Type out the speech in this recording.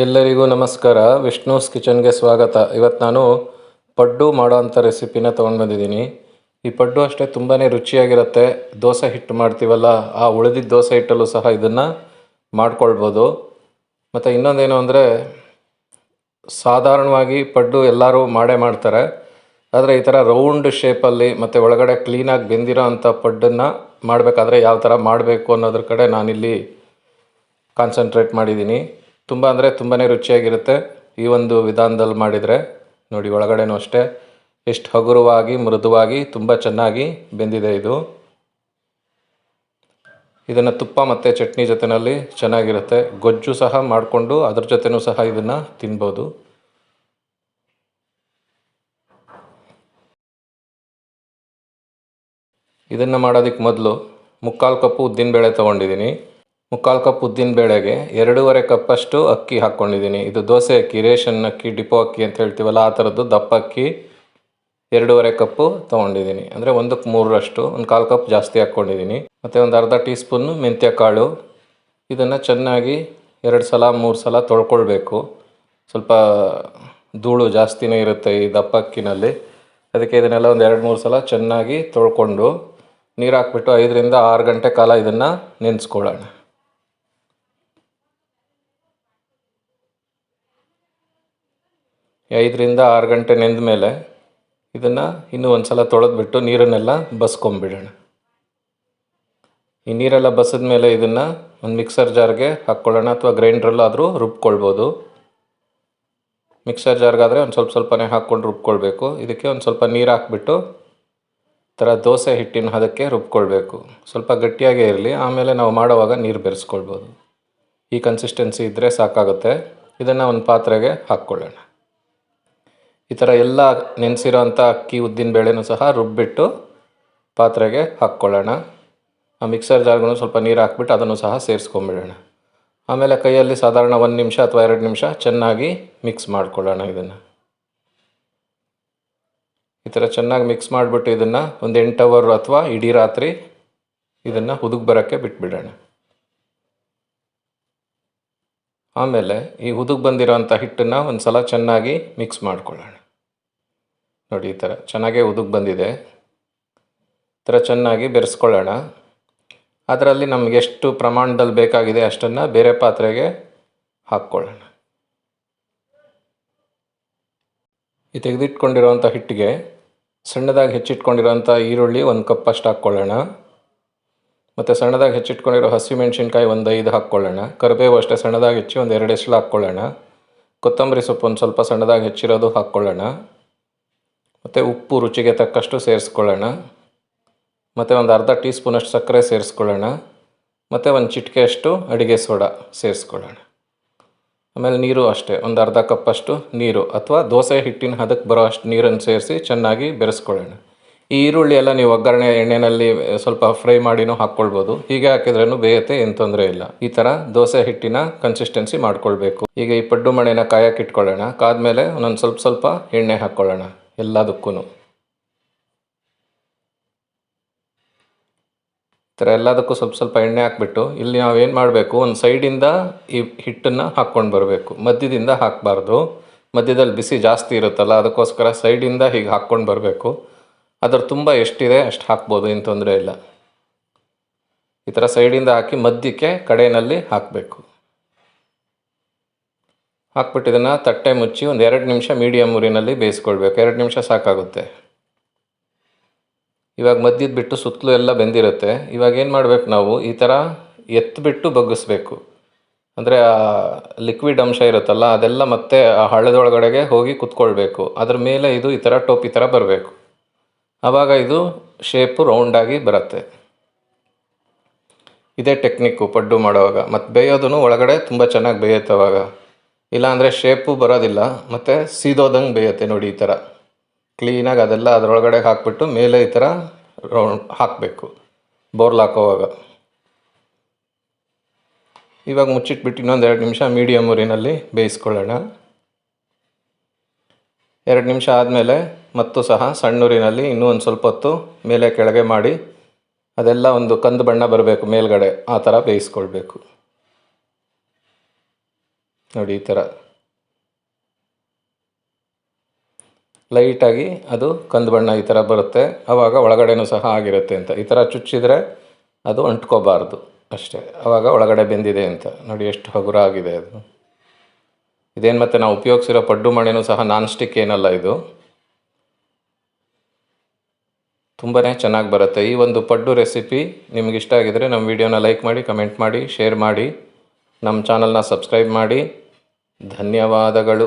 ಎಲ್ಲರಿಗೂ ನಮಸ್ಕಾರ. ವಿಷ್ಣುಸ್ ಕಿಚನ್ಗೆ ಸ್ವಾಗತ. ಇವತ್ತು ನಾನು ಪಡ್ಡು ಮಾಡೋ ಅಂಥ ರೆಸಿಪಿನ ತೊಗೊಂಡು ಬಂದಿದ್ದೀನಿ. ಈ ಪಡ್ಡು ಅಷ್ಟೇ ತುಂಬಾ ರುಚಿಯಾಗಿರುತ್ತೆ. ದೋಸೆ ಹಿಟ್ಟು ಮಾಡ್ತೀವಲ್ಲ, ಆ ಉಳಿದಿದ್ದ ದೋಸೆ ಹಿಟ್ಟಲ್ಲೂ ಸಹ ಇದನ್ನು ಮಾಡ್ಕೊಳ್ಬೋದು. ಮತ್ತು ಇನ್ನೊಂದೇನು ಅಂದರೆ, ಸಾಧಾರಣವಾಗಿ ಪಡ್ಡು ಎಲ್ಲರೂ ಮಾಡೇ ಮಾಡ್ತಾರೆ. ಆದರೆ ಈ ಥರ ರೌಂಡ್ ಶೇಪಲ್ಲಿ ಮತ್ತು ಒಳಗಡೆ ಕ್ಲೀನಾಗಿ ಬೆಂದಿರೋ ಅಂಥ ಪಡ್ಡನ್ನು ಮಾಡಬೇಕಾದ್ರೆ ಯಾವ ಥರ ಮಾಡಬೇಕು ಅನ್ನೋದ್ರ ಕಡೆ ನಾನಿಲ್ಲಿ ಕಾನ್ಸಂಟ್ರೇಟ್ ಮಾಡಿದ್ದೀನಿ. ತುಂಬ ಅಂದರೆ ತುಂಬಾ ರುಚಿಯಾಗಿರುತ್ತೆ. ಈ ಒಂದು ವಿಧಾನದಲ್ಲಿ ಮಾಡಿದರೆ, ನೋಡಿ ಒಳಗಡೆನೂ ಅಷ್ಟೇ, ಎಷ್ಟು ಹಗುರವಾಗಿ, ಮೃದುವಾಗಿ, ತುಂಬ ಚೆನ್ನಾಗಿ ಬೆಂದಿದೆ ಇದು. ಇದನ್ನು ತುಪ್ಪ ಮತ್ತು ಚಟ್ನಿ ಜೊತೆಯಲ್ಲಿ ಚೆನ್ನಾಗಿರುತ್ತೆ. ಗೊಜ್ಜು ಸಹ ಮಾಡಿಕೊಂಡು ಅದ್ರ ಜೊತೆನೂ ಸಹ ಇದನ್ನು ತಿನ್ಬೋದು. ಇದನ್ನು ಮಾಡೋದಕ್ಕೆ ಮೊದಲು ಮುಕ್ಕಾಲು ಕಪ್ಪು ಉದ್ದಿನಬೇಳೆ ತೊಗೊಂಡಿದ್ದೀನಿ. ಮುಕ್ಕಾಲು ಕಪ್ ಉದ್ದಿನ ಬೇಳೆಗೆ ಎರಡೂವರೆ ಕಪ್ಪಷ್ಟು ಅಕ್ಕಿ ಹಾಕ್ಕೊಂಡಿದ್ದೀನಿ. ಇದು ದೋಸೆ ಅಕ್ಕಿ, ರೇಷನ್ ಅಕ್ಕಿ, ಡಿಪೋ ಅಕ್ಕಿ ಅಂತ ಹೇಳ್ತೀವಲ್ಲ, ಆ ಥರದ್ದು ದಪ್ಪ ಅಕ್ಕಿ ಎರಡೂವರೆ ಕಪ್ಪು ತೊಗೊಂಡಿದ್ದೀನಿ. ಅಂದರೆ ಒಂದಕ್ಕೆ ಮೂರರಷ್ಟು, ಒಂದು ಕಾಲು ಕಪ್ ಜಾಸ್ತಿ ಹಾಕ್ಕೊಂಡಿದ್ದೀನಿ. ಮತ್ತು ಒಂದು ಅರ್ಧ ಟೀ ಸ್ಪೂನು ಮೆಂತ್ಯ ಕಾಳು. ಇದನ್ನು ಚೆನ್ನಾಗಿ ಎರಡು ಸಲ, ಮೂರು ಸಲ ತೊಳ್ಕೊಳ್ಬೇಕು. ಸ್ವಲ್ಪ ಧೂಳು ಜಾಸ್ತಿನೇ ಇರುತ್ತೆ ಈ ದಪ್ಪ ಅಕ್ಕಿನಲ್ಲಿ. ಅದಕ್ಕೆ ಇದನ್ನೆಲ್ಲ ಒಂದು ಎರಡು, ಮೂರು ಸಲ ಚೆನ್ನಾಗಿ ತೊಳ್ಕೊಂಡು ನೀರು ಹಾಕ್ಬಿಟ್ಟು ಐದರಿಂದ ಆರು ಗಂಟೆ ಕಾಲ ಇದನ್ನು ನೆನೆಸ್ಕೊಳ್ಳೋಣ. ಐದರಿಂದ ಆರು ಗಂಟೆ ನೆಂದ ಮೇಲೆ ಇದನ್ನು ಇನ್ನೂ ಒಂದು ಸಲ ತೊಳೆದ್ಬಿಟ್ಟು ನೀರನ್ನೆಲ್ಲ ಬಸ್ಕೊಂಬಿಡೋಣ. ಈ ನೀರೆಲ್ಲ ಬಸಿದ ಮೇಲೆ ಇದನ್ನು ಒಂದು ಮಿಕ್ಸರ್ ಜಾರ್ಗೆ ಹಾಕ್ಕೊಳ್ಳೋಣ ಅಥವಾ ಗ್ರೈಂಡ್ರಲ್ಲಾದರೂ ರುಬ್ಕೊಳ್ಬೋದು. ಮಿಕ್ಸರ್ ಜಾರ್ಗಾದರೆ ಒಂದು ಸ್ವಲ್ಪ ಸ್ವಲ್ಪನೇ ಹಾಕ್ಕೊಂಡು ರುಬ್ಕೊಳ್ಬೇಕು. ಇದಕ್ಕೆ ಒಂದು ಸ್ವಲ್ಪ ನೀರು ಹಾಕ್ಬಿಟ್ಟು ಥರ ದೋಸೆ ಹಿಟ್ಟಿನ ಹದಕ್ಕೆ ರುಬ್ಕೊಳ್ಬೇಕು. ಸ್ವಲ್ಪ ಗಟ್ಟಿಯಾಗೇ ಇರಲಿ, ಆಮೇಲೆ ನಾವು ಮಾಡೋವಾಗ ನೀರು ಬೆರೆಸ್ಕೊಳ್ಬೋದು. ಈ ಕನ್ಸಿಸ್ಟೆನ್ಸಿ ಇದ್ದರೆ ಸಾಕಾಗುತ್ತೆ. ಇದನ್ನು ಒಂದು ಪಾತ್ರೆಗೆ ಹಾಕ್ಕೊಳ್ಳೋಣ. ಈ ಥರ ಎಲ್ಲ ನೆನೆಸಿರೋ ಅಂಥ ಅಕ್ಕಿ, ಉದ್ದಿನ ಬೇಳೆನೂ ಸಹ ರುಬ್ಬಿಟ್ಟು ಪಾತ್ರೆಗೆ ಹಾಕ್ಕೊಳ್ಳೋಣ. ಆ ಮಿಕ್ಸರ್ ಜಾರ್ಗೂ ಸ್ವಲ್ಪ ನೀರು ಹಾಕ್ಬಿಟ್ಟು ಅದನ್ನು ಸಹ ಸೇರಿಸ್ಕೊಂಬಿಡೋಣ. ಆಮೇಲೆ ಕೈಯಲ್ಲಿ ಸಾಧಾರಣ ಒಂದು ನಿಮಿಷ ಅಥವಾ ಎರಡು ನಿಮಿಷ ಚೆನ್ನಾಗಿ ಮಿಕ್ಸ್ ಮಾಡ್ಕೊಳ್ಳೋಣ ಇದನ್ನು. ಈ ಥರ ಚೆನ್ನಾಗಿ ಮಿಕ್ಸ್ ಮಾಡಿಬಿಟ್ಟು ಇದನ್ನು ಒಂದು ಎಂಟು ಅವರ್ ಅಥವಾ ಇಡೀ ರಾತ್ರಿ ಇದನ್ನು ಹುದುಗ್ ಬರೋಕ್ಕೆ ಬಿಟ್ಬಿಡೋಣ. ಆಮೇಲೆ ಈ ಹುದುಗ್ ಬಂದಿರೋಂಥ ಹಿಟ್ಟನ್ನು ಒಂದು ಸಲ ಚೆನ್ನಾಗಿ ಮಿಕ್ಸ್ ಮಾಡ್ಕೊಳ್ಳೋಣ. ನೋಡಿ ಈ ಥರ. ಚೆನ್ನಾಗೇ ಉದುಗ್ ಬಂದಿದೆ. ಈ ಥರ ಚೆನ್ನಾಗಿ ಬೆರೆಸ್ಕೊಳ್ಳೋಣ. ಅದರಲ್ಲಿ ನಮಗೆ ಎಷ್ಟು ಪ್ರಮಾಣದಲ್ಲಿ ಬೇಕಾಗಿದೆ ಅಷ್ಟನ್ನು ಬೇರೆ ಪಾತ್ರೆಗೆ ಹಾಕ್ಕೊಳ್ಳೋಣ. ಈ ತೆಗೆದಿಟ್ಕೊಂಡಿರೋವಂಥ ಹಿಟ್ಟಿಗೆ ಸಣ್ಣದಾಗಿ ಹೆಚ್ಚಿಟ್ಕೊಂಡಿರೋಂಥ ಈರುಳ್ಳಿ ಒಂದು ಕಪ್ ಅಷ್ಟು ಹಾಕ್ಕೊಳ್ಳೋಣ. ಮತ್ತು ಸಣ್ಣದಾಗಿ ಹೆಚ್ಚಿಟ್ಕೊಂಡಿರೋ ಹಸಿಮೆಣ್ಸಿನ್ಕಾಯಿ ಒಂದು ಐದು ಹಾಕ್ಕೊಳ್ಳೋಣ. ಕರಿಬೇವು ಅಷ್ಟೇ ಸಣ್ಣದಾಗಿ ಹೆಚ್ಚಿ ಒಂದು ಎರಡು ಎಸಳು ಹಾಕ್ಕೊಳ್ಳೋಣ. ಕೊತ್ತಂಬರಿ ಸೊಪ್ಪು ಒಂದು ಸ್ವಲ್ಪ ಸಣ್ಣದಾಗಿ ಹೆಚ್ಚಿರೋದು ಹಾಕ್ಕೊಳ್ಳೋಣ. ಮತ್ತು ಉಪ್ಪು ರುಚಿಗೆ ತಕ್ಕಷ್ಟು ಸೇರಿಸ್ಕೊಳ್ಳೋಣ. ಮತ್ತು ಒಂದು ಅರ್ಧ ಟೀ ಸ್ಪೂನಷ್ಟು ಸಕ್ಕರೆ ಸೇರಿಸ್ಕೊಳ್ಳೋಣ. ಮತ್ತು ಒಂದು ಚಿಟಿಕೆಯಷ್ಟು ಅಡುಗೆ ಸೋಡಾ ಸೇರಿಸ್ಕೊಳ್ಳೋಣ. ಆಮೇಲೆ ನೀರು ಅಷ್ಟೇ, ಒಂದು ಅರ್ಧ ಕಪ್ಪಷ್ಟು ನೀರು ಅಥವಾ ದೋಸೆ ಹಿಟ್ಟಿನ ಹದಕ್ಕೆ ಬರೋ ಅಷ್ಟು ನೀರನ್ನು ಸೇರಿಸಿ ಚೆನ್ನಾಗಿ ಬೆರೆಸ್ಕೊಳ್ಳೋಣ. ಈ ಈರುಳ್ಳಿ ಎಲ್ಲ ನೀವು ಒಗ್ಗರಣೆ ಎಣ್ಣೆಯಲ್ಲಿ ಸ್ವಲ್ಪ ಫ್ರೈ ಮಾಡಿನೂ ಹಾಕ್ಕೊಳ್ಬೋದು. ಹೀಗೆ ಹಾಕಿದ್ರೂ ಬೇಯತ್ತೆ, ಏನು ತೊಂದರೆ ಇಲ್ಲ. ಈ ಥರ ದೋಸೆ ಹಿಟ್ಟಿನ ಕನ್ಸಿಸ್ಟೆನ್ಸಿ ಮಾಡ್ಕೊಳ್ಬೇಕು. ಈಗ ಈ ಪಡ್ಡು ಮಣೆನ ಕಾಯಕ್ಕೆ ಇಟ್ಕೊಳ್ಳೋಣ. ಕಾದ್ಮೇಲೆ ಒಂದೊಂದು ಸ್ವಲ್ಪ ಸ್ವಲ್ಪ ಎಣ್ಣೆ ಹಾಕ್ಕೊಳ್ಳೋಣ. ಎಲ್ಲದಕ್ಕೂ. ಈ ಥರ ಎಲ್ಲದಕ್ಕೂ ಸ್ವಲ್ಪ ಸ್ವಲ್ಪ ಎಣ್ಣೆ ಹಾಕ್ಬಿಟ್ಟು, ಇಲ್ಲಿ ನಾವೇನು ಮಾಡಬೇಕು, ಒಂದು ಸೈಡಿಂದ ಈ ಹಿಟ್ಟನ್ನು ಹಾಕ್ಕೊಂಡು ಬರಬೇಕು. ಮಧ್ಯದಿಂದ ಹಾಕಬಾರ್ದು. ಮಧ್ಯದಲ್ಲಿ ಬಿಸಿ ಜಾಸ್ತಿ ಇರುತ್ತಲ್ಲ, ಅದಕ್ಕೋಸ್ಕರ ಸೈಡಿಂದ ಹೀಗೆ ಹಾಕ್ಕೊಂಡು ಬರಬೇಕು. ಅದರ ತುಂಬ ಎಷ್ಟಿದೆ, ಅಷ್ಟು ಹಾಕ್ಬೋದು, ಏನು ತೊಂದರೆ ಇಲ್ಲ. ಈ ಥರ ಸೈಡಿಂದ ಹಾಕಿ ಮಧ್ಯಕ್ಕೆ ಕಡೆಯಲ್ಲಿ ಹಾಕಬೇಕು. ಹಾಕ್ಬಿಟ್ಟು ಇದನ್ನು ತಟ್ಟೆ ಮುಚ್ಚಿ ಒಂದು ಎರಡು ನಿಮಿಷ ಮೀಡಿಯಮ್ ಉರಿನಲ್ಲಿ ಬೇಯಿಸ್ಕೊಳ್ಬೇಕು. ಎರಡು ನಿಮಿಷ ಸಾಕಾಗುತ್ತೆ. ಇವಾಗ ಮಧ್ಯದ ಬಿಟ್ಟು ಸುತ್ತಲೂ ಎಲ್ಲ ಬೆಂದಿರುತ್ತೆ. ಇವಾಗ ಏನು ಮಾಡಬೇಕು ನಾವು? ಈ ಥರ ಎತ್ತಿಬಿಟ್ಟು ಬಗ್ಗಿಸ್ಬೇಕು. ಅಂದರೆ ಆ ಲಿಕ್ವಿಡ್ ಅಂಶ ಇರುತ್ತಲ್ಲ, ಅದೆಲ್ಲ ಮತ್ತೆ ಆ ಹಳ್ಳದೊಳಗಡೆಗೆ ಹೋಗಿ ಕುತ್ಕೊಳ್ಬೇಕು. ಅದ್ರ ಮೇಲೆ ಇದು ಈ ಥರ ಟೋಪಿ ಥರ ಬರಬೇಕು. ಆವಾಗ ಇದು ಶೇಪು ರೌಂಡಾಗಿ ಬರುತ್ತೆ. ಇದೇ ಟೆಕ್ನಿಕ್ಕು ಪಡ್ಡು ಮಾಡುವಾಗ. ಮತ್ತು ಬೇಯೋದೂ ಒಳಗಡೆ ತುಂಬ ಚೆನ್ನಾಗಿ ಬೇಯುತ್ತೆ ಅವಾಗ. ಇಲ್ಲಾಂದರೆ ಶೇಪು ಬರೋದಿಲ್ಲ, ಮತ್ತು ಸೀದೋದಂಗೆ ಬೇಯುತ್ತೆ ನೋಡಿ ಈ ಥರ. ಕ್ಲೀನಾಗಿ ಅದೆಲ್ಲ ಅದರೊಳಗಡೆ ಹಾಕ್ಬಿಟ್ಟು ಮೇಲೆ ಈ ಥರ ರೌಂಡ್ ಹಾಕಬೇಕು ಬೋರ್ಲ್ ಹಾಕೋವಾಗ ಇವಾಗ ಮುಚ್ಚಿಟ್ಬಿಟ್ಟು ಇನ್ನೊಂದು ಎರಡು ನಿಮಿಷ ಮೀಡಿಯಮ್ ಊರಿನಲ್ಲಿ ಬೇಯಿಸ್ಕೊಳ್ಳೋಣ. ಎರಡು ನಿಮಿಷ ಆದಮೇಲೆ ಮತ್ತು ಸಹ ಸಣ್ಣೂರಿನಲ್ಲಿ ಇನ್ನೂ ಒಂದು ಸ್ವಲ್ಪ ಹೊತ್ತು ಮೇಲೆ ಕೆಳಗೆ ಮಾಡಿ ಅದೆಲ್ಲ ಒಂದು ಕಂದು ಬಣ್ಣ ಬರಬೇಕು ಮೇಲ್ಗಡೆ, ಆ ಥರ ಬೇಯಿಸ್ಕೊಳ್ಬೇಕು. ನೋಡಿ ಈ ಥರ. ಲೈಟಾಗಿ ಅದು ಕಂದು ಬಣ್ಣ ಈ ಥರ ಬರುತ್ತೆ. ಆವಾಗ ಒಳಗಡೆನೂ ಸಹ ಆಗಿರುತ್ತೆ ಅಂತ. ಈ ಥರ ಚುಚ್ಚಿದರೆ ಅದು ಅಂಟ್ಕೋಬಾರ್ದು ಅಷ್ಟೇ. ಆವಾಗ ಒಳಗಡೆ ಬೆಂದಿದೆ ಅಂತ. ನೋಡಿ ಎಷ್ಟು ಹಗುರ ಆಗಿದೆ ಅದು. ಇದೇನು ಮತ್ತು ನಾವು ಉಪಯೋಗಿಸಿರೋ ಪಡ್ಡು ಮಣೆನೂ ಸಹ ನಾನ್ ಸ್ಟಿಕ್ ಏನಲ್ಲ ಇದು. ತುಂಬಾ ಚೆನ್ನಾಗಿ ಬರುತ್ತೆ. ಈ ಒಂದು ಪಡ್ಡು ರೆಸಿಪಿ ನಿಮ್ಗೆ ಇಷ್ಟ ಆಗಿದರೆ ನಮ್ಮ ವಿಡಿಯೋನ ಲೈಕ್ ಮಾಡಿ ಕಮೆಂಟ್ ಮಾಡಿ ಶೇರ್ ಮಾಡಿ. ನಮ್ಮ ಚಾನಲ್ನ ಸಬ್ಸ್ಕ್ರೈಬ್ ಮಾಡಿ ಧನ್ಯವಾದಗಳು.